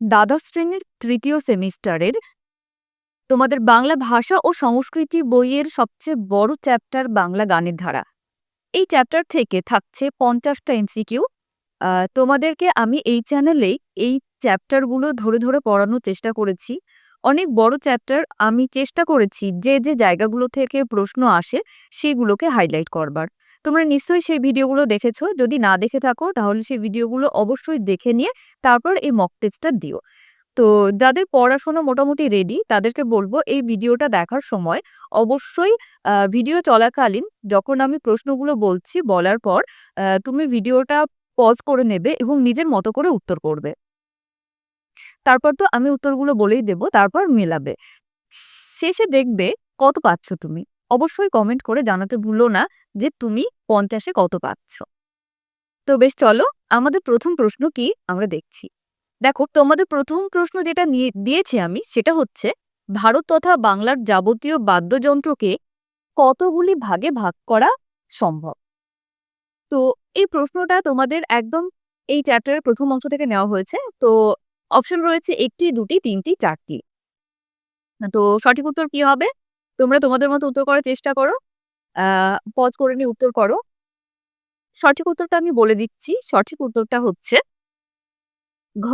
দ্বাদশ শ্রেণির তৃতীয় সেমিস্টারের তোমাদের বাংলা ভাষা ও সংস্কৃতি বইয়ের সবচেয়ে বড় চ্যাপ্টার বাংলা গানের ধারা। এই চ্যাপ্টার থেকে থাকছে পঞ্চাশটা এমসিকিউ। তোমাদেরকে আমি এই চ্যানেলেই এই চ্যাপ্টারগুলো ধরে ধরে পড়ানোর চেষ্টা করেছি। অনেক বড় চ্যাপ্টার আমি চেষ্টা করেছি যে যে জায়গাগুলো থেকে প্রশ্ন আসে সেগুলোকে হাইলাইট করবার। তোমরা নিশ্চয়ই সেই ভিডিওগুলো দেখেছ। যদি না দেখে থাকো, তাহলে সেই ভিডিওগুলো অবশ্যই দেখে নিয়ে তারপর এই মক টেস্টটা দিও। তো যাদের পড়াশোনা মোটামুটি রেডি তাদেরকে বলব এই ভিডিওটা দেখার সময় অবশ্যই ভিডিও চলাকালীন যখন আমি প্রশ্নগুলো বলছি, বলার পর তুমি ভিডিওটা পজ করে নেবে এবং নিজের মতো করে উত্তর করবে। তারপর তো আমি উত্তরগুলো বলেই দেব, তারপর মেলাবে। শেষে দেখবে কত পাচ্ছ তুমি। অবশ্যই কমেন্ট করে জানাতে ভুলো না যে তুমি পঞ্চাশে কত পাচ্ছ। তো বেশ চলো, আমাদের প্রথম প্রশ্ন কি আমরা দেখছি। দেখো, তোমাদের প্রথম প্রশ্ন যেটা নিয়ে, দিয়েছি আমি সেটা হচ্ছে, ভারত তথা বাংলার যাবতীয় বাদ্যযন্ত্রকে কতগুলি ভাগে ভাগ করা সম্ভব? তো এই প্রশ্নটা তোমাদের একদম এই চ্যাপ্টারের প্রথম অংশ থেকে নেওয়া হয়েছে। তো অপশন রয়েছে একটি, দুটি, তিনটি, চারটি। তো সঠিক উত্তর কি হবে? তোমরা তোমাদের মতো উত্তর করার চেষ্টা করো। পজ করে নিয়ে উত্তর করো। সঠিক উত্তরটা আমি বলে দিচ্ছি। সঠিক উত্তরটা হচ্ছে ঘ।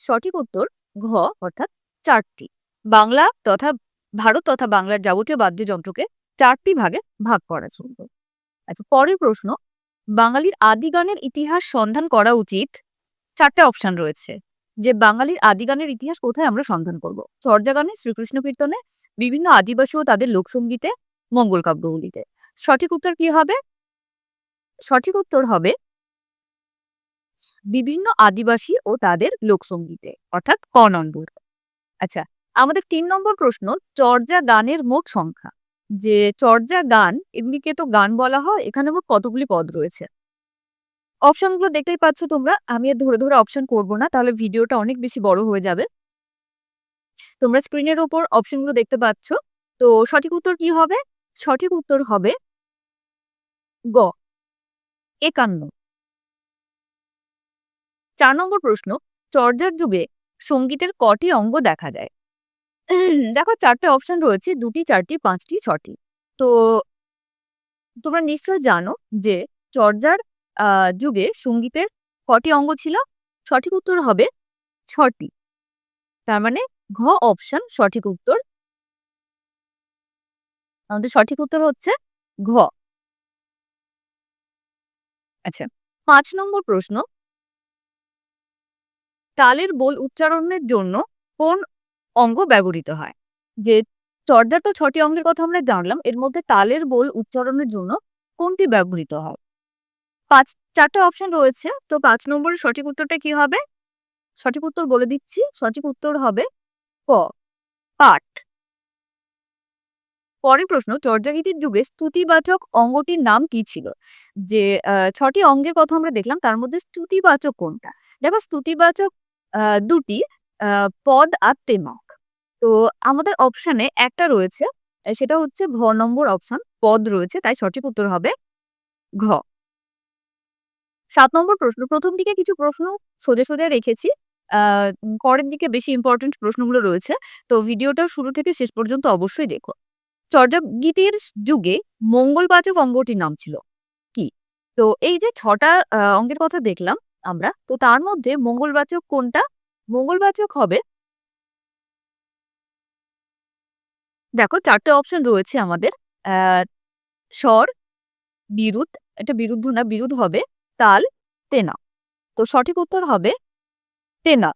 সঠিক উত্তর ঘ অর্থাৎ চারটি। বাংলা তথা ভারত তথা বাংলার যাবতীয় বাদ্যযন্ত্রকে চারটি ভাগে ভাগ করা সম্ভব আচ্ছা পরের প্রশ্ন। বাঙালির আদি গানের ইতিহাস সন্ধান করা উচিত। চারটে অপশন রয়েছে। যে বাঙালির আদিগানের ইতিহাস কোথায় আমরা সন্ধান করব? চর্যা গানে শ্রীকৃষ্ণ কীর্তনে, বিভিন্ন আদিবাসী ও তাদের লোকসঙ্গীতে মঙ্গল কাব্যগুলিতে। সঠিক উত্তর কি হবে? সঠিক উত্তর হবে বিভিন্ন আদিবাসী ও তাদের লোকসঙ্গীতে, অর্থাৎ ক নম্বর। আচ্ছা আমাদের তিন নম্বর প্রশ্ন চর্যা গানের মোট সংখ্যা। যে চর্যা গান এমনিকে তো গান বলা হয়, এখানে মোট কতগুলি পদ রয়েছে? অপশনগুলো দেখতেই পাচ্ছ তোমরা। আমি আর ধরে ধরে অপশন করব না, তাহলে ভিডিওটা অনেক বেশি বড় হয়ে যাবে। তোমরা স্ক্রিনের ওপর অপশনগুলো দেখতে পাচ্ছ। তো সঠিক উত্তর কি হবে? সঠিক উত্তর হবে গ। একান্ন। চার নম্বর প্রশ্ন, চর্যার যুগে সঙ্গীতের কটি অঙ্গ দেখা যায়? দেখো, চারটে অপশন রয়েছে, দুটি, চারটি, পাঁচটি, ছটি। তো তোমরা নিশ্চয় জানো যে চর্যার যুগে সঙ্গীতের কটি অঙ্গ ছিল? সঠিক উত্তর হবে ছটি। তার মানে ঘ অপশন সঠিক উত্তর। আমাদের সঠিক উত্তর হচ্ছে ঘ। আচ্ছা পাঁচ নম্বর প্রশ্ন। তালের বোল উচ্চারণের জন্য কোন অঙ্গ ব্যবহৃত হয়? যে চর্যার তো ছটি অঙ্গের কথা আমরা জানলাম, এর মধ্যে তালের বোল উচ্চারণের জন্য কোনটি ব্যবহৃত হয়? পাঁচ, চারটে অপশন রয়েছে। তো পাঁচ নম্বরের সঠিক উত্তরটা কি হবে? সঠিক উত্তর বলে দিচ্ছি, সঠিক উত্তর হবে ক, পাঠ। পরের প্রশ্ন, চর্যাগীতির যুগে স্তুতিবাচক অঙ্গটির নাম কি ছিল? যে ছটি অঙ্গের কথা আমরা দেখলাম, তার মধ্যে স্তুতিবাচক কোনটা? দেখো, স্তুতিবাচক দুটি পদ আর তেমক। তো আমাদের অপশানে একটা রয়েছে, সেটা হচ্ছে ঘ নম্বর অপশন পদ রয়েছে, তাই সঠিক উত্তর হবে ঘ। সাত নম্বর প্রশ্ন, প্রথম দিকে কিছু প্রশ্ন সোজা সোজা রেখেছি। পরের দিকে বেশি ইম্পর্টেন্ট প্রশ্নগুলো রয়েছে। তো ভিডিওটা শুরু থেকে শেষ পর্যন্ত অবশ্যই দেখো। চর্যাগীতির যুগে মঙ্গলবাচক অঙ্গটির নাম ছিল কি? তো এই যে ছটা অঙ্গের কথা দেখলাম আমরা, তো তার মধ্যে মঙ্গলবাচক কোনটা? মঙ্গলবাচক হবে দেখো, চারটে অপশন রয়েছে আমাদের। আহ স্বর, বিরুদ্ধ, এটা বিরুদ্ধ না বিরুদ্ধ হবে তাল, তেনা। তো সঠিক উত্তর হবে তেনা।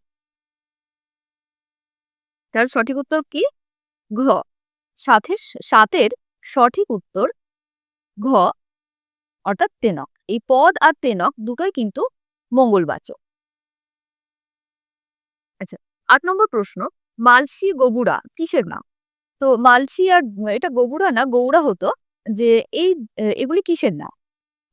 তার সঠিক উত্তর কি? ঘ। সাথে সাতের সঠিক উত্তর ঘ, অর্থাৎ তেনক। এই পদ আর তেনক দুটোই কিন্তু মঙ্গলবাচক। আচ্ছা আট নম্বর প্রশ্ন। মালসি গবুড়া কিসের নাম? তো মালসি আর, এটা গবুড়া না গৌড়া হতো যে এই, এগুলি কিসের নাম?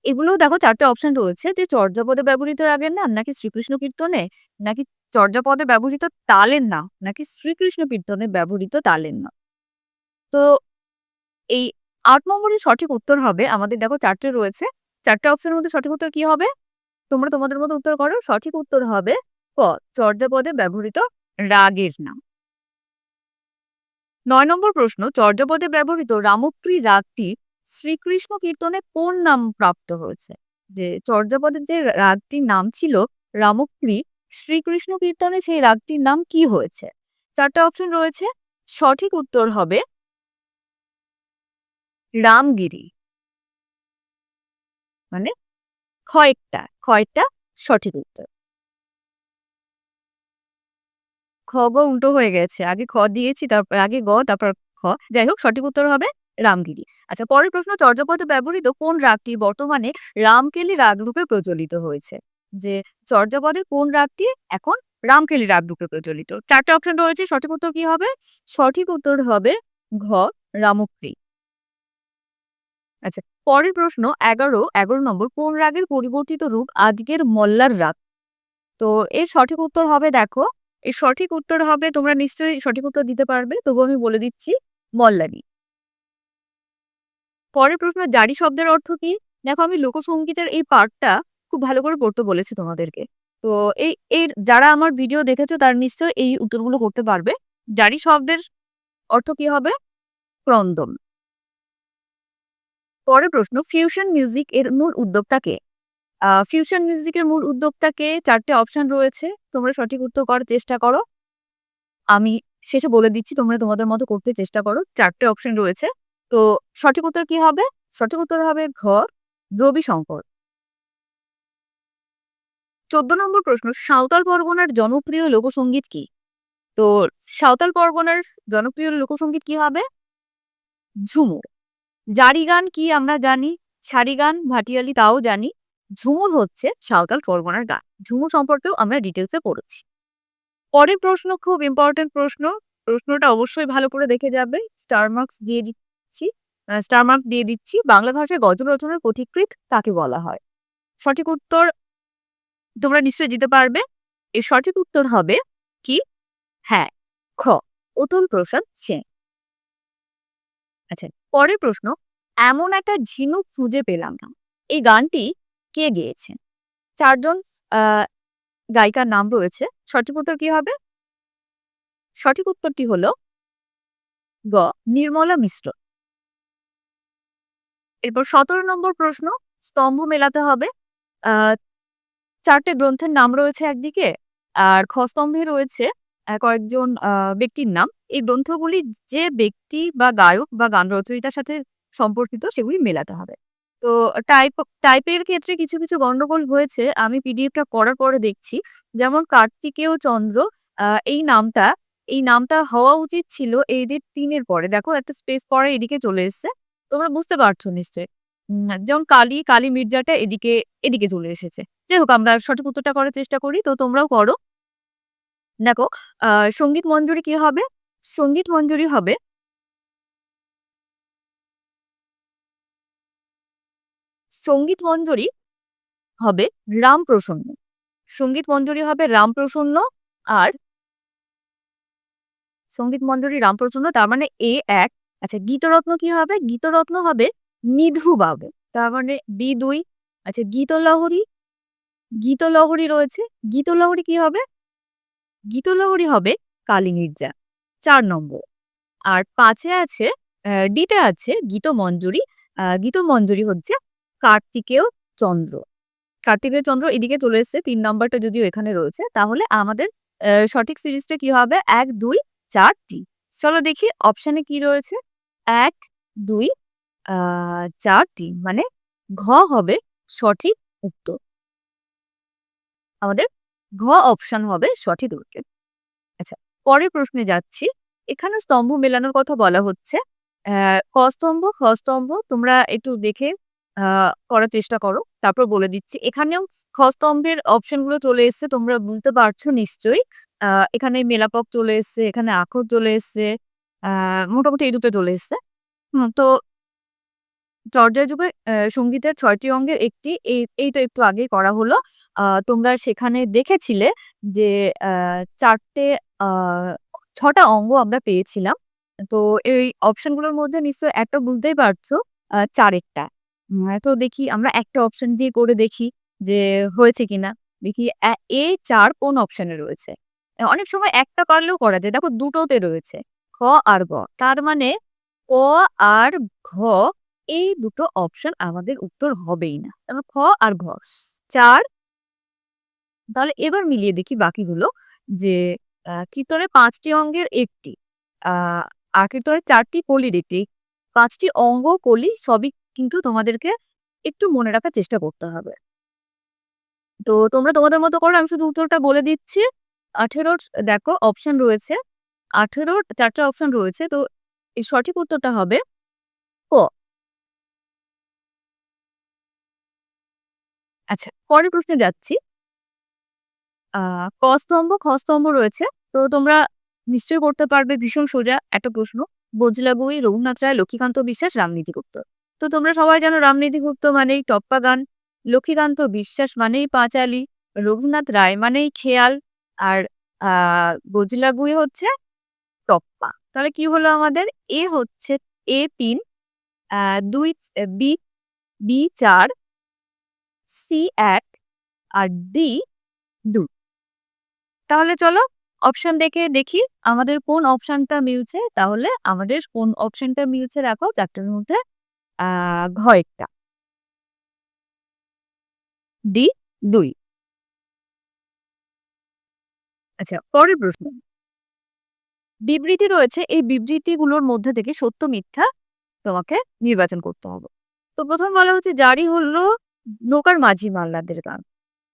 এগুলো দেখো চারটে অপশন রয়েছে। যে চর্যাপদে ব্যবহৃত রাগের নাম, নাকি শ্রীকৃষ্ণ কীর্তনে, নাকি চর্যাপদে ব্যবহৃত তালের নাম, নাকি শ্রীকৃষ্ণ কীর্তনে ব্যবহৃত তালের নাম। তো এই আট নম্বরের সঠিক উত্তর হবে, আমাদের দেখো চারটে রয়েছে। চারটে অপশনের মধ্যে সঠিক উত্তর কি হবে? তোমরা তোমাদের মতো উত্তর করো। সঠিক উত্তর হবে ক, চর্যাপদে ব্যবহৃত রাগের নাম। নয় নম্বর প্রশ্ন, চর্যাপদে ব্যবহৃত রামপ্রী রাগটি শ্রীকৃষ্ণ কীর্তনে কোন নাম প্রাপ্ত হয়েছে? যে চর্যাপদের যে রাগটির নাম ছিল রামপ্রী শ্রীকৃষ্ণ কীর্তনে সেই রাগটির নাম কি হয়েছে? চারটা অপশন রয়েছে। সঠিক উত্তর হবে রামগিরি। মানে কয়েকটা কয়েকটা সঠিক উত্তর। খ গ উল্টো হয়ে গেছে। আগে খ দিয়েছি, তারপর আগে গ, তারপর খ। যাই হোক, সঠিক উত্তর হবে রামগিরি। আচ্ছা পরের প্রশ্ন, চর্যাপদে ব্যবহৃত কোন রাগটি বর্তমানে রামকেলি রাগ রূপে প্রচলিত হয়েছে? যে, চর্যাপদে কোন রাগটি এখন রামকেলি রাগ রূপে প্রচলিত? চারটে অপশন রয়েছে, সঠিক উত্তর কি হবে? সঠিক উত্তর হবে ঘ রামক্রি আচ্ছা পরের প্রশ্ন, এগারো এগারো নম্বর, কোন রাগের পরিবর্তিত রূপ আজকের মল্লার রাগ? তো, এর সঠিক উত্তর হবে, দেখো, এর সঠিক উত্তর হবে, তোমরা নিশ্চয়ই সঠিক উত্তর দিতে পারবে, তবু আমি বলে দিচ্ছি মল্লারি পরের প্রশ্ন, জারি শব্দের অর্থ কি? দেখো, আমি লোকসঙ্গীতের এই পার্টটা খুব ভালো করে পড়তে বলেছি তোমাদেরকে। তো এই, এর যারা আমার ভিডিও দেখেছ, তার নিশ্চয় এই উত্তরগুলো করতে পারবে। জারি শব্দের অর্থ কি হবে? ক্রন্দন। পরের প্রশ্ন ফিউশন মিউজিক এর মূল উদ্যোক্তা কে? ফিউশন মিউজিকের মূল উদ্যোক্তা কে? চারটে অপশন রয়েছে। তোমরা সঠিক উত্তর করার চেষ্টা করো। আমি শেষে বলে দিচ্ছি, তোমরা তোমাদের মতো করতে চেষ্টা করো। চারটে অপশন রয়েছে। তো সঠিক উত্তর কি হবে? সঠিক উত্তর হবে ঘ রবি শঙ্কর। চোদ্দ নম্বর প্রশ্ন, সাঁওতাল পরগনার জনপ্রিয় লোকসঙ্গীত কি? তো সাঁওতাল পরগনার জনপ্রিয় লোকসঙ্গীত কি হবে? ঝুমুর। জারি গান কি আমরা জানি? সারি গান, ভাটিয়ালি তাও জানি। ঝুমুর হচ্ছে সাঁওতাল পরগনার গান। ঝুমুর সম্পর্কেও আমরা ডিটেলসে পড়েছি। পরের প্রশ্ন, খুব ইম্পর্টেন্ট প্রশ্ন। প্রশ্নটা অবশ্যই ভালো করে দেখে যাবে। স্টার মার্কস দিয়ে দিচ্ছি স্টার মার্কস দিয়ে দিচ্ছি, বাংলা ভাষায় গজল রচনার পথিকৃত তাকে বলা হয়। সঠিক উত্তর তোমরা নিশ্চয়ই দিতে পারবে। এর সঠিক উত্তর হবে কি? হ্যাঁ খ অতুল প্রসাদ সেন। আচ্ছা পরের প্রশ্ন, এমন একটা ঝিনুক খুঁজে পেলাম না। এই গানটি কে গেয়েছেন চারজন গায়িকার নাম রয়েছে। সঠিক উত্তর কি হবে? সঠিক উত্তরটি হলো গ, নির্মলা মিশ্র। এরপর সতেরো নম্বর প্রশ্ন, স্তম্ভ মেলাতে হবে। চারটে গ্রন্থের নাম রয়েছে একদিকে, আর খস্তম্ভে রয়েছে কয়েকজন ব্যক্তির নাম। এই গ্রন্থগুলি যে ব্যক্তি বা গায়ক বা গান রচয়িতার সাথে সম্পর্কিত সেগুলি মেলাতে হবে। তো টাইপ, টাইপের ক্ষেত্রে কিছু কিছু গন্ডগোল হয়েছে, আমি পিডিএফটা করার পরে দেখছি। যেমন কার্তিকেয় চন্দ্র এই নামটা এই নামটা হওয়া উচিত ছিল এদের তিনের পরে। দেখো, একটা স্পেস পরে এদিকে চলে এসছে। তোমরা বুঝতে পারছ নিশ্চয়ই। যেমন কালী কালী মির্জাটা এদিকে এদিকে চলে এসেছে। যাই হোক, আমরা সঠিক উত্তরটা করার চেষ্টা করি, তো তোমরাও করো। দেখো সংগীত মঞ্জুরি কি হবে? সংগীত মঞ্জুরি হবে সংগীত মঞ্জুরি হবে রামপ্রসন্ন সংগীত মঞ্জুরি হবে রামপ্রসন্ন আর সংগীত মঞ্জুরি রামপ্রসন্ন তার মানে এ এক আচ্ছা গীতরত্ন কি হবে? গীতরত্ন হবে নিধু বাবু তার মানে বি দুই। আচ্ছা গীতলহরী গীতলহরী রয়েছে। গীতলহরী কি হবে? গীতলহরী হবে কালী মির্জা চার নম্বর। আর পাঁচে আছে ডিতে আছে গীত মঞ্জুরি গীত মঞ্জুরি হচ্ছে কার্তিকেয় চন্দ্র। কার্তিকেয় চন্দ্র এদিকে চলে এসছে, তিন নম্বরটা যদিও এখানে রয়েছে, তাহলে আমাদের সঠিক সিরিজটা কি হবে? এক, দুই, চার তিন চলো দেখি অপশানে কি রয়েছে। এক, দুই চার, তিন মানে ঘ হবে সঠিক উত্তর। আমাদের ঘ অপশন হবে সঠিক উত্তর। আচ্ছা পরের প্রশ্নে যাচ্ছি। এখানে স্তম্ভ মেলানোর কথা বলা হচ্ছে। ক স্তম্ভ, খ স্তম্ভ, তোমরা একটু দেখে করার চেষ্টা করো। তারপর বলে দিচ্ছি। এখানেও খ স্তম্ভের অপশনগুলো চলে এসছে, তোমরা বুঝতে পারছ নিশ্চয়ই। এখানে মেলাপক চলে এসছে, এখানে আখর চলে এসছে। মোটামুটি এই দুটো চলে এসছে তো চর্যায় যুগে সঙ্গীতের ছয়টি অঙ্গের একটি, এই এই তো একটু আগেই করা হলো তোমরা সেখানে দেখেছিলে যে চারটে ছটা অঙ্গ আমরা পেয়েছিলাম তো এই অপশনগুলোর মধ্যে নিশ্চয় একটা বুঝতেই পারছ চারেরটা তো দেখি আমরা একটা অপশন দিয়ে করে দেখি যে হয়েছে কিনা দেখি, এ ৪ কোন অপশনে রয়েছে? অনেক সময় একটা পারলেও করা যায়। দেখো, দুটোতে রয়েছে। খ আর গ। তার মানে ক আর ঘ এই দুটো অপশন আমাদের উত্তর হবেই না। তারপর খ আর ঘ। চার তাহলে এবার মিলিয়ে দেখি বাকিগুলো যে কীর্তনের পাঁচটি অঙ্গের ১ টি। আ আর কীর্তনের চারটি কলির একটি। পাঁচটি অঙ্গ, কলি সবই কিন্তু তোমাদেরকে একটু মনে রাখার চেষ্টা করতে হবে। তো তোমরা তোমাদের মতো করো। আমি শুধু উত্তরটা বলে দিচ্ছি। ১৮ দেখো অপশন রয়েছে। ১৮ ৪ টা অপশন রয়েছে। তো এর সঠিক উত্তরটা হবে ক। আচ্ছা, পরের প্রশ্নে যাচ্ছি। আ ক স্তম্ভ, খ স্তম্ভ রয়েছে। তো তোমরা নিশ্চয়ই করতে পারবে ভীষণ সোজা একটা প্রশ্ন। বজলা বই, রঘুনাথ রায়, লক্ষ্মীকান্ত বিশ্বাস, রামনীতি গুপ্ত। তো তোমরা সবাই জানো রামনীতি গুপ্ত মানেই টপ্পা গান, লক্ষ্মীকান্ত বিশ্বাস মানেই পাঁচালী, রঘুনাথ রায় মানেই খেয়াল আর আ বজলা গুই হচ্ছে টপ্পা। তাহলে কি হলো আমাদের? এ হচ্ছে এ ৩, আ ২ বি, বি চার সি এক আর ডি ২। তাহলে চলো অপশন দেখে দেখি আমাদের কোন অপশনটা মিলছে। তাহলে আমাদের কোন অপশনটা মিলছে রাখো চারটার মধ্যে আ ঘ একটা। ডি দুই আচ্ছা, পরের প্রশ্ন। বিবৃতি রয়েছে। এই বিবৃতিগুলোর মধ্যে থেকে সত্য মিথ্যা তোমাকে নির্বাচন করতে হবে। তো প্রথম বলা হচ্ছে জারি হলো নৌকার মাঝি মাল্লাদের গান।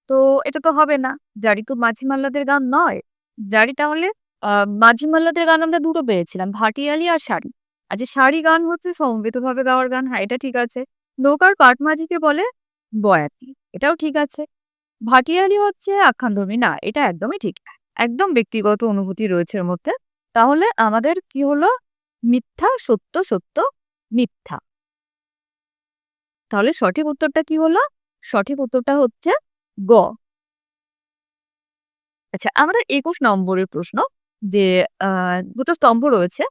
তো এটা তো হবে না। জারি তো মাঝি মাল্লাদের গান নয়। জারি তাহলে মাঝি মাল্লাদের গান আমরা দুটো পেয়েছিলাম। ভাটিয়ালি আর শাড়ি। আচ্ছা শাড়ি গান হচ্ছে সমবেতভাবে গাওয়ার গান। হ্যাঁ, এটা ঠিক আছে। নৌকার পাট মাঝিকে বলে বয়াতি। এটাও ঠিক আছে। ভাটিয়ালি হচ্ছে আখ্যানধর্মী। না, এটা একদমই ঠিক একদম ব্যক্তিগত অনুভূতি রয়েছে এর মধ্যে। তাহলে আমাদের কি হলো? মিথ্যা, সত্য, সত্য, মিথ্যা। তাহলে সঠিক উত্তরটা কি হলো? সঠিক উত্তরটা হচ্ছে গ। আচ্ছা, আমাদের ২১ নম্বরের প্রশ্ন যে দুটো স্তম্ভ রয়েছে।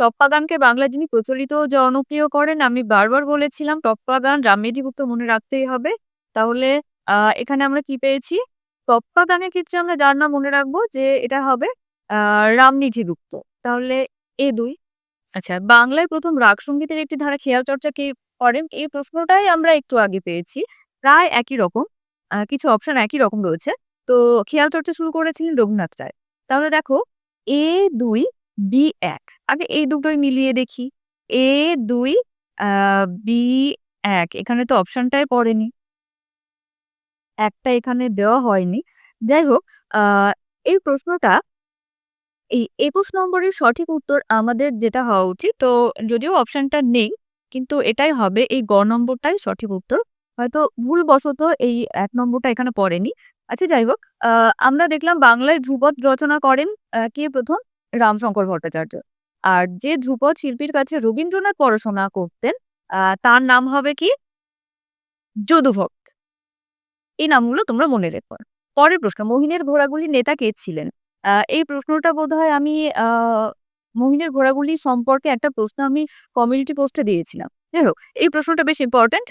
টপ্পা গানকে বাংলায় যিনি প্রচলিত জনপ্রিয় করেন, আমি বারবার বলেছিলাম টপ্পা গান গুপ্ত মনে রাখতেই হবে। তাহলে এখানে আমরা কি পেয়েছি? টপ্পা গানের ক্ষেত্রে আমরা যার নাম মনে রাখব যে এটা হবে রামনিধি গুপ্ত। তাহলে এ দুই আচ্ছা, বাংলায় প্রথম রাগ সঙ্গীতের একটি ধারা খেয়াল চর্চা কে করেন? এই প্রশ্নটাই আমরা একটু আগে পেয়েছি। প্রায় একই রকম। কিছু অপশন একই রকম রয়েছে। তো খেয়াল চর্চা শুরু করেছিলেন রঘুনাথ রায়। তাহলে দেখো এ দুই বি এক আগে এই দুটোই মিলিয়ে দেখি। এ ২, আ বি এক এখানে তো অপশনটাই পড়েনি। একটা এখানে দেওয়া হয়নি। যাই হোক এই প্রশ্নটা এই ২১ নম্বরের সঠিক উত্তর আমাদের যেটা হওয়া উচিত তো যদিও অপশনটা নেই, কিন্তু এটাই হবে এই গ নম্বরটাই সঠিক উত্তর। হয়তো ভুলবশত এই এক নম্বরটা এখানে পড়েনি। আচ্ছা যাই হোক আমরা দেখলাম বাংলায় ধ্রুপদ রচনা করেন কে ১ম? রামশঙ্কর ভট্টাচার্য। আর যে ধ্রুপদ শিল্পীর কাছে রবীন্দ্রনাথ পড়াশোনা করতেন তার নাম হবে কি? যদুভক্ত। এই নামগুলো তোমরা মনে রেখো। পরের প্রশ্ন, মহিনের ঘোড়াগুলির নেতা কে ছিলেন? এই প্রশ্নটা বোধহয় আমি মহিনের ঘোড়াগুলি সম্পর্কে একটা প্রশ্ন আমি কমিউনিটি পোস্টে দিয়েছিলাম। হোক এই প্রশ্নটা বেশ ইম্পোর্টেন্ট।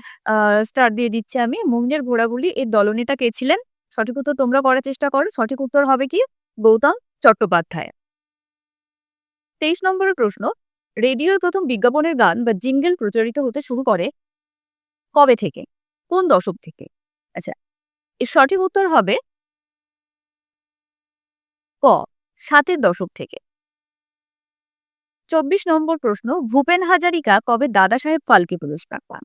স্টার দিয়ে দিচ্ছি আমি। মহিনের ঘোড়াগুলি এর দলনেতা কে ছিলেন? সঠিক উত্তর তোমরা করার চেষ্টা করো। সঠিক উত্তর হবে কি? গৌতম চট্টোপাধ্যায়। ২৩ নম্বরের প্রশ্ন রেডিওয় প্রথম বিজ্ঞাপনের গান বা জিঙ্গেল প্রচারিত হতে শুরু করে কবে থেকে? কোন দশক থেকে? আচ্ছা, এর সঠিক উত্তর হবে ক, ৭ এর দশক থেকে। ২৪ নম্বর প্রশ্ন ভূপেন হাজারিকা কবে দাদা সাহেব ফালকে পুরস্কার পান?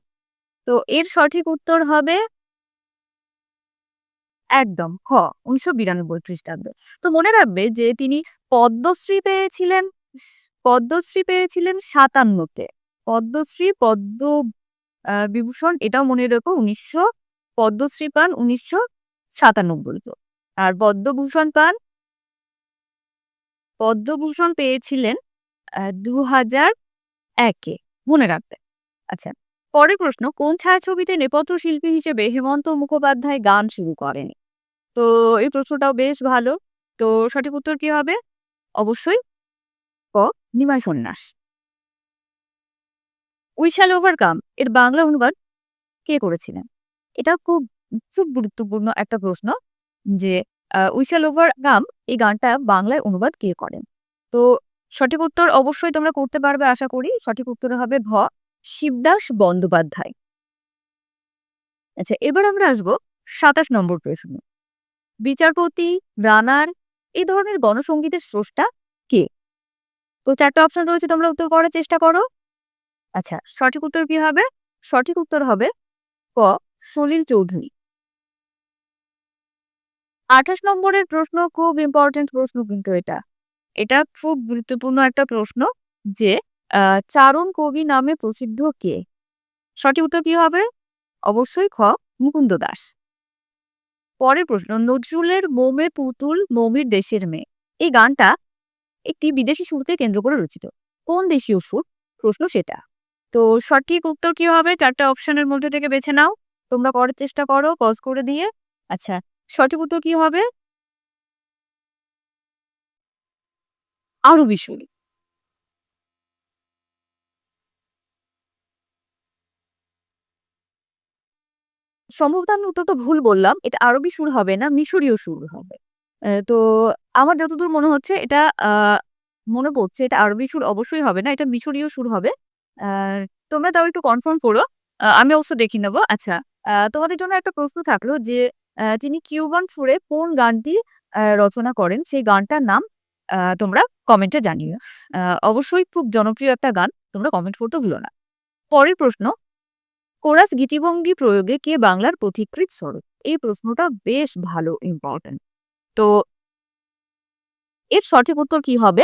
তো এর সঠিক উত্তর হবে একদম খ ১৯৯২ খ্রিস্টাব্দ। তো মনে রাখবে যে তিনি পদ্মশ্রী পেয়েছিলেন পদ্মশ্রী পেয়েছিলেন ৫৭ তে। পদ্মশ্রী, পদ্ম বিভূষণ এটাও মনে রেখো ১৯০০ পদ্মশ্রী পান ১৯৯৭ তে। আর পদ্মভূষণ পান পদ্মভূষণ পেয়েছিলেন দু হাজার একে মনে রাখবে। আচ্ছা, পরের প্রশ্ন কোন ছায়াছবিতে নেপথ্য শিল্পী হিসেবে হেমন্ত মুখোপাধ্যায় গান শুরু করেন? তো এই প্রশ্নটাও বেশ ভালো। তো সঠিক উত্তর কি হবে? অবশ্যই ক, নিমাই সন্ন্যাস। উই শ্যাল ওভারকাম এর বাংলা অনুবাদ কে করেছিলেন? এটা খুব খুব গুরুত্বপূর্ণ একটা প্রশ্ন। যে উইশাল ওভার গাম এই গানটা বাংলায় অনুবাদ কে করেন? তো সঠিক উত্তর অবশ্যই তোমরা করতে পারবে আশা করি। সঠিক উত্তর হবে ভ, শিবদাস বন্দ্যোপাধ্যায়। আচ্ছা এবার আমরা আসব সাতাশ নম্বর প্রশ্ন। বিচারপতি রানার এই ধরনের গণসঙ্গীতের স্রষ্টা কে? তো চারটা অপশন রয়েছে, তোমরা উত্তর করার চেষ্টা করো। আচ্ছা সঠিক উত্তর কি হবে? সঠিক উত্তর হবে ক, সলিল চৌধুরী। আঠাশ নম্বরের প্রশ্ন, খুব ইম্পর্টেন্ট প্রশ্ন কিন্তু এটা। এটা খুব গুরুত্বপূর্ণ একটা প্রশ্ন যে চারণ কবি নামে প্রসিদ্ধ কে? সঠিক উত্তর কি হবে? অবশ্যই খ, মুকুন্দ দাস। পরের প্রশ্ন, নজরুলের মোমের পুতুল মমির দেশের মেয়ে। এই গানটা একটি বিদেশি সুরকে কেন্দ্র করে রচিত। কোন দেশীয় সুর? প্রশ্ন সেটা। তো সঠিক উত্তর কি হবে? চারটা অপশনের মধ্যে থেকে বেছে নাও। তোমরা করার চেষ্টা করো পজ করে দিয়ে। আচ্ছা সঠিক উত্তর কি হবে? আরবি সুর সম্ভবত আমি উত্তরটা ভুল বললাম, এটা আরবি সুর হবে না, মিশরীয় সুর হবে। তো আমার যতদূর মনে হচ্ছে এটা মনে পড়ছে এটা আরবি সুর অবশ্যই হবে না, এটা মিশরীয় সুর হবে। তোমরা তাও একটু কনফার্ম করো। আমি অবশ্য দেখি নেব। আচ্ছা তোমাদের জন্য একটা প্রশ্ন থাকল যে তিনি কিউবান সুরে কোন গানটি রচনা করেন, সেই গানটার নাম তোমরা কমেন্টে জানিও। অবশ্যই খুব জনপ্রিয় একটা গান, তোমরা কমেন্ট করতে ভুলো না। পরের প্রশ্ন, কোরাস গীতিভঙ্গি প্রয়োগে কে বাংলার পথিকৃত স্বরূপ? এই প্রশ্নটা বেশ ভালো ইম্পর্টেন্ট তো, এর সঠিক উত্তর কি হবে?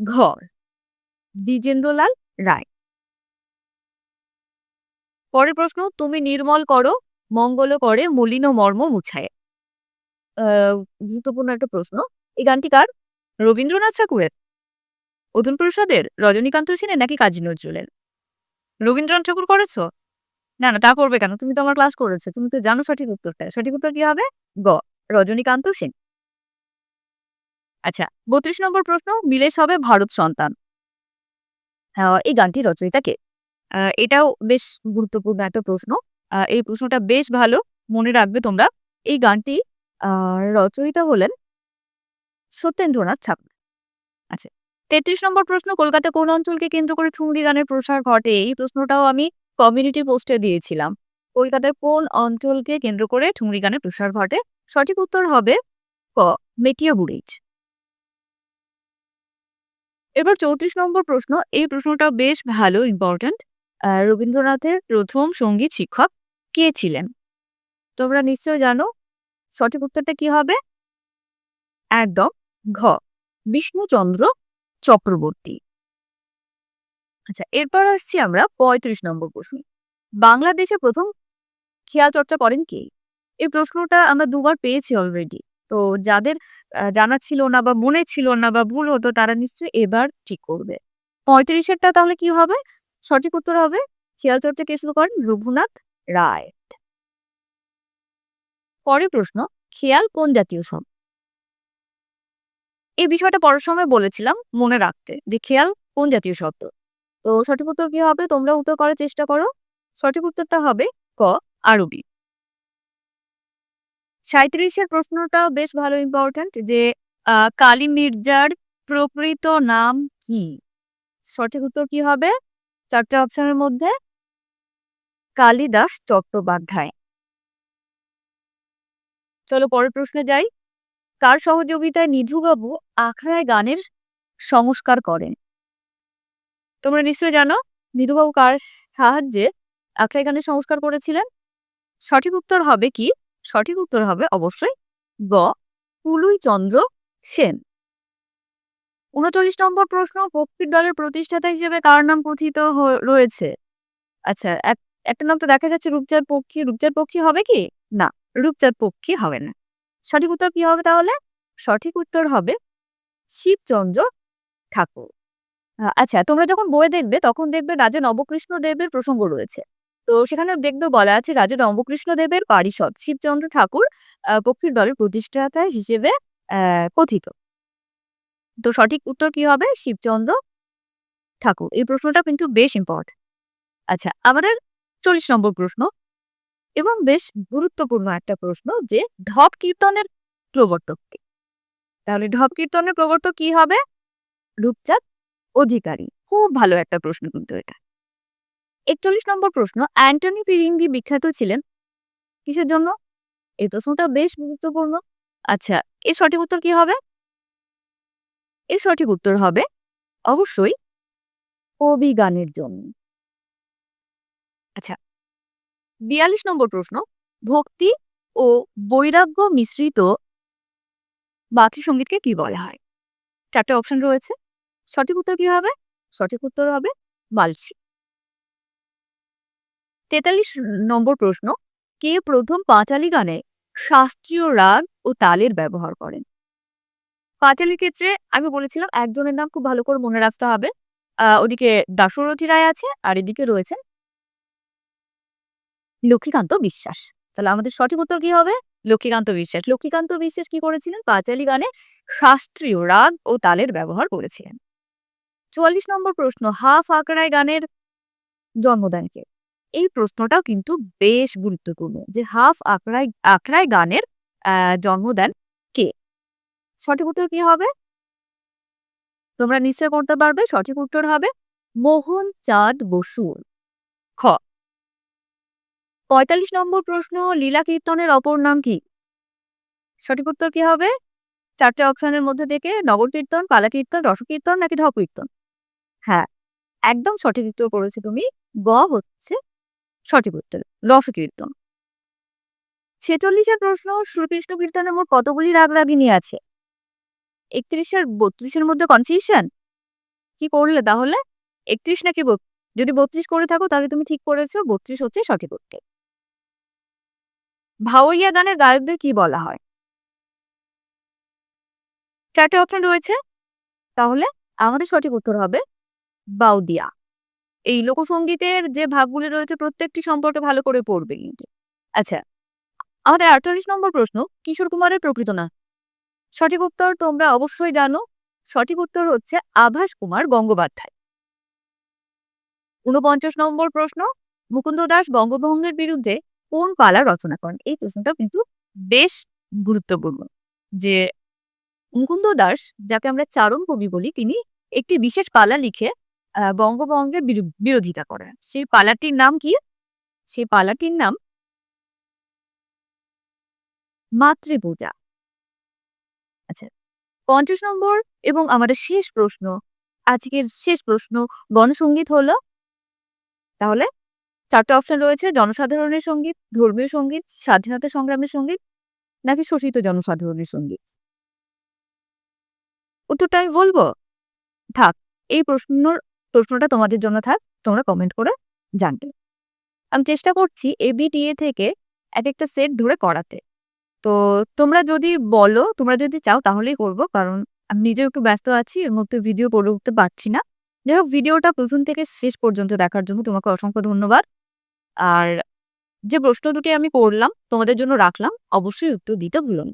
ঘর, দ্বিজেন্দ্রলাল রায়। পরের প্রশ্ন, তুমি নির্মল করো মঙ্গল করে মলিন মর্ম মুছায়। গুরুত্বপূর্ণ একটা প্রশ্ন। এই গানটি কার? রবীন্দ্রনাথ ঠাকুরের। অতুল প্রসাদের, রজনীকান্ত সেনের নাকি কাজী নজরুলের? রবীন্দ্রনাথ ঠাকুর করেছ? না না, তা করবে কেন? তুমি তো আমার ক্লাস করেছ। তুমি তো জানো সঠিক উত্তরটা। সঠিক উত্তর কি হবে? গ, রজনীকান্ত সেন। আচ্ছা বত্রিশ নম্বর প্রশ্ন মিলেশ হবে ভারত সন্তান। এই গানটি রচয়িতা কে? এটাও বেশ গুরুত্বপূর্ণ একটা প্রশ্ন। এই প্রশ্নটা বেশ ভালো। মনে রাখবে তোমরা। এই গানটি রচয়িতা হলেন সত্যেন্দ্রনাথ ঠাকুর। আচ্ছা তেত্রিশ নম্বর প্রশ্ন, কলকাতা কোন অঞ্চলকে কেন্দ্র করে ঠুংরি গানের প্রসার ঘটে? এই প্রশ্নটাও আমি কমিউনিটি পোস্টে দিয়েছিলাম। কলকাতার কোন অঞ্চলকে কেন্দ্র করে ঠুংরি গানের প্রসার ঘটে? সঠিক উত্তর হবে ক মেটিয়া বুড়িজ এবার চৌত্রিশ নম্বর প্রশ্ন, এই প্রশ্নটা বেশ ভালো ইম্পর্ট্যান্ট রবীন্দ্রনাথের প্রথম সংগীত শিক্ষক কে ছিলেন? তোমরা নিশ্চয় জানো সঠিক উত্তরটা কি হবে? একদম ঘ, বিষ্ণুচন্দ্র চক্রবর্তী। আচ্ছা এরপর আসছি আমরা পঁয়ত্রিশ নম্বর প্রশ্ন। বাংলাদেশে প্রথম খেয়াল চর্চা করেন কে? এই প্রশ্নটা আমরা দুবার পেয়েছি অলরেডি তো যাদের জানা ছিল না বা মনে ছিল না বা ভুল হতো, তারা নিশ্চয়ই এবার ঠিক করবে। পঁয়ত্রিশেরটা তাহলে কি হবে? সঠিক উত্তর হবে, খেয়াল চর্চা কে শুরু করেন? রঘুনাথ রায়। পরের প্রশ্ন, খেয়াল কোন জাতীয় শব্দ এই বিষয়টা পড়ার সময় বলেছিলাম, মনে রাখতে, যে খেয়াল কোন জাতীয় শব্দ? তো সঠিক উত্তর কি হবে? তোমরা উত্তর করার চেষ্টা করো। সঠিক উত্তরটা হবে ক, আরবি। সাঁত্রিশের প্রশ্নটাও বেশ ভালো ইম্পর্ট্যান্ট যে কালী মির্জার প্রকৃত নাম কি? সঠিক উত্তর কি হবে? চারটে অপশনের মধ্যে। কালিদাস চট্টোপাধ্যায়। চলো পরের প্রশ্নে যাই। কার সহযোগিতায় নিধুবাবু আখড়ায় গানের সংস্কার করেন? তোমরা নিশ্চয় জানো নিধুবাবু কার সাহায্যে আখড়ায় গানের সংস্কার করেছিলেন? সঠিক উত্তর হবে কি? সঠিক উত্তর হবে অবশ্যই গ পুলুই চন্দ্র সেন। উনচল্লিশ নম্বর প্রশ্ন পক্ষীর দলের প্রতিষ্ঠাতা হিসেবে কার নাম কথিত রয়েছে? আচ্ছা এক একটা নাম তো দেখা যাচ্ছে রূপচাঁদ পক্ষী রূপচাঁদ পক্ষী হবে কি? না, রূপচাঁদ পক্ষী হবে না। সঠিক উত্তর কি হবে তাহলে? সঠিক উত্তর হবে শিবচন্দ্র ঠাকুর। আচ্ছা তোমরা যখন বই দেখবে, তখন দেখবে রাজা নবকৃষ্ণ দেবের প্রসঙ্গ রয়েছে। তো সেখানে দেখবে বলা আছে রাজা নবকৃষ্ণ দেবের পারিষদ, শিবচন্দ্র ঠাকুর পক্ষীর দলের প্রতিষ্ঠাতা হিসেবে কথিত। তো সঠিক উত্তর কি হবে? শিবচন্দ্র ঠাকুর। এই প্রশ্নটা কিন্তু বেশ ইম্পর্টেন্ট আচ্ছা আমাদের চল্লিশ নম্বর প্রশ্ন। এবং বেশ গুরুত্বপূর্ণ একটা প্রশ্ন যে ঢপ কীর্তনের প্রবর্তক কে? তাহলে ঢপ কীর্তনের প্রবর্তক কি হবে? রূপচাঁদ অধিকারী। খুব ভালো একটা প্রশ্ন কিন্তু এটা। একচল্লিশ নম্বর প্রশ্ন, অ্যান্টনি ফিরিঙ্গি বিখ্যাত ছিলেন কিসের জন্য? এই প্রশ্নটা বেশ গুরুত্বপূর্ণ। আচ্ছা এর সঠিক উত্তর কি হবে? এর সঠিক উত্তর হবে অবশ্যই কবি গানের জন্য। আচ্ছা। বিয়াল্লিশ নম্বর প্রশ্ন, ভক্তি ও বৈরাগ্য মিশ্রিত সঙ্গীতকে কি বলা হয়? চারটে অপশন রয়েছে। সঠিক উত্তর কি হবে? সঠিক উত্তর হবে বালছি তেতাল্লিশ নম্বর প্রশ্ন, কে প্রথম পাঁচালী গানে শাস্ত্রীয় রাগ ও তালের ব্যবহার করেন? পাঁচালীর ক্ষেত্রে আমি বলেছিলাম, একজনের নাম খুব ভালো করে মনে রাখতে হবে। ওদিকে দাশরথী রায় আছে আর এদিকে রয়েছেন লক্ষ্মীকান্ত বিশ্বাস। তাহলে আমাদের সঠিক উত্তর কি হবে? লক্ষ্মীকান্ত বিশ্বাস। লক্ষ্মীকান্ত বিশ্বাস কি করেছিলেন? পাঁচালী গানে শাস্ত্রীয় রাগ ও তালের ব্যবহার করেছিলেন। চুয়াল্লিশ নম্বর প্রশ্ন, হাফ আঁকড়ায় গানের জন্মদানকে। এই প্রশ্নটাও কিন্তু বেশ গুরুত্বপূর্ণ যে হাফ আঁকড়ায় আঁকড়ায় গানের জন্মদান কে? সঠিক উত্তর কি হবে? তোমরা নিশ্চয় করতে পারবে, সঠিক উত্তর হবে মোহন চাঁদ বসুর। খ পঁয়তাল্লিশ নম্বর প্রশ্ন, লীলা কীর্তনের অপর নাম কি? সঠিক উত্তর কি হবে? চারটে অপশনের মধ্যে থেকে নগর কীর্তন, পালা কীর্তন, রসকীর্তন নাকি ঢপ কীর্তন? হ্যাঁ একদম সঠিক উত্তর করেছে তুমি। গ হচ্ছে সঠিক উত্তর, রসকীর্তন। ছেচল্লিশের প্রশ্ন, শ্রীকৃষ্ণ কীর্তনের মোট কতগুলি রাগ রাগিনী আছে? একত্রিশ আর বত্রিশের মধ্যে কনফিউশন কি করলে তাহলে? একত্রিশ নাকি যদি বত্রিশ করে থাকো তাহলে তুমি ঠিক করেছ, বত্রিশ হচ্ছে সঠিক উত্তর। ভাওয়াইয়া গানের গায়কদের কি বলা হয়? চারটে অপশন রয়েছে। তাহলে আমাদের সঠিক উত্তর হবে বাউদিয়া। এই লোকসঙ্গীতের যে ভাবগুলি রয়েছে প্রত্যেকটি সম্পর্কে ভালো করে পড়বে আচ্ছা আমাদের আটচল্লিশ নম্বর প্রশ্ন, কিশোর কুমারের প্রকৃত না সঠিক উত্তর তোমরা অবশ্যই জানো। সঠিক উত্তর হচ্ছে আভাস কুমার গঙ্গোপাধ্যায়। ঊনপঞ্চাশ নম্বর প্রশ্ন, মুকুন্দ দাস বঙ্গভঙ্গের বিরুদ্ধে কোন পালা রচনা করেন? এই প্রশ্নটা কিন্তু বেশ গুরুত্বপূর্ণ। যে মুকুন্দ দাস, যাকে আমরা চারণ কবি বলি, তিনি একটি বিশেষ পালা লিখে বঙ্গভঙ্গের বিরোধিতা করেন। সেই পালাটির নাম কি? সেই পালাটির নাম মাতৃপূজা। আচ্ছা পঞ্চাশ নম্বর এবং আমাদের শেষ প্রশ্ন, আজকের শেষ প্রশ্ন গণসঙ্গীত হলো? তাহলে চারটে অপশন রয়েছে, জনসাধারণের সংগীত, ধর্মীয় সংগীত, স্বাধীনতা সংগ্রামের সংগীত, নাকি শোষিত জনসাধারণের সংগীত? উত্তরটা আমি বলব? থাক, এই প্রশ্নর, প্রশ্নটা তোমাদের জন্য থাক, তোমরা কমেন্ট করে জানবে। আমি চেষ্টা করছি এবিটিএ থেকে এক একটা সেট ধরে করাতে। তো তোমরা যদি বলো, তোমরা যদি চাও তাহলেই করব, কারণ আমি নিজেও একটু ব্যস্ত আছি, এর মধ্যে ভিডিও করে উঠতে পারছি না। যাই হোক ভিডিওটা প্রথম থেকে শেষ পর্যন্ত দেখার জন্য তোমাকে অসংখ্য ধন্যবাদ। আর যে প্রশ্ন দুটি আমি করলাম, তোমাদের জন্য রাখলাম, অবশ্যই উত্তর দিতে ভুলো